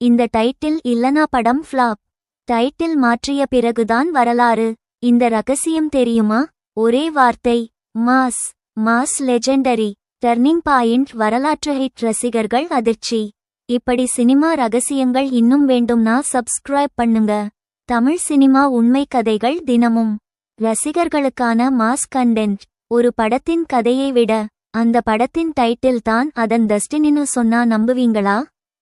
இந்த டைட்டில் இல்லனா படம் ஃப்ளாப். டைட்டில் மாற்றிய பிறகுதான் வரலாறு. இந்த ரகசியம் தெரியுமா? ஒரே வார்த்தை mass mass legendary turning point வரலாற்று ஹிட் ரசிகர்கள் அதிர்ச்சி. இப்படி சினிமா ரகசியங்கள் இன்னும் வேண்டும்னா சப்ஸ்கிரைப் பண்ணுங்க. தமிழ் சினிமா உண்மை கதைகள் தினமும். ரசிகர்களுக்கான மாஸ் கண்டென்ட் ஒரு படத்தின் கதையை விட அந்த படத்தின் டைட்டில் தான் அதன் டெஸ்டினின்னு சொன்னா நம்புவீங்களா?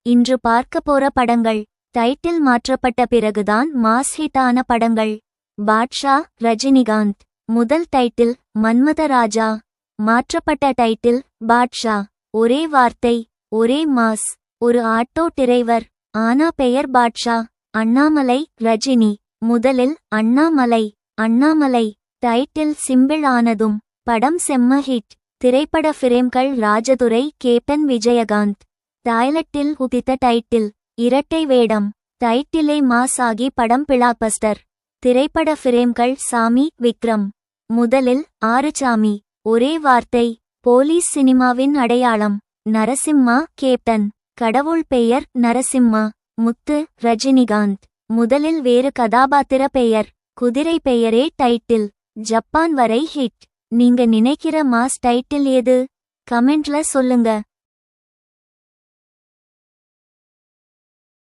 இன்று பார்க்க போற படங்கள் டைட்டில் மாற்றப்பட்ட பிறகுதான் மாஸ் ஹிட்டான படங்கள். பாட்ஷா ரஜினிகாந்த். முதல் டைட்டில் மன்மத ராஜா. மாற்றப்பட்ட டைட்டில் பாட்ஷா. ஒரே வார்த்தை ஒரே மாஸ். ஒரு ஆட்டோ டிரைவர். ஆனா பெயர் பாட்ஷா. அண்ணாமலை ரஜினி. முதலில் அண்ணாமலை. அண்ணாமலை. டைட்டில் சிம்பிள் ஆனதும் படம் செம்ம ஹிட். திரைப்பட ஃபிரேம்கள் ராஜதுரை கேப்டன் விஜயகாந்த். டாய்லெட்டில் உதித்த டைட்டில் இரட்டை வேடம் டைட்டிலே மாஸ் ஆகி படம் பிளாபஸ்டர் திரைப்பட ஃபிரேம்கள் சாமி விக்ரம். முதலில் ஆறு சாமி ஒரே வார்த்தை போலீஸ் சினிமாவின் அடையாளம். நரசிம்மா கேப்டன். கடவுள் பெயர் நரசிம்மா. முத்து ரஜினிகாந்த். முதலில் வேறு கதாபாத்திர பெயர் குதிரை பெயரே டைட்டில். ஜப்பான் வரை ஹிட். நீங்க நினைக்கிற மாஸ் டைட்டில் எது? கமெண்ட்ல சொல்லுங்க.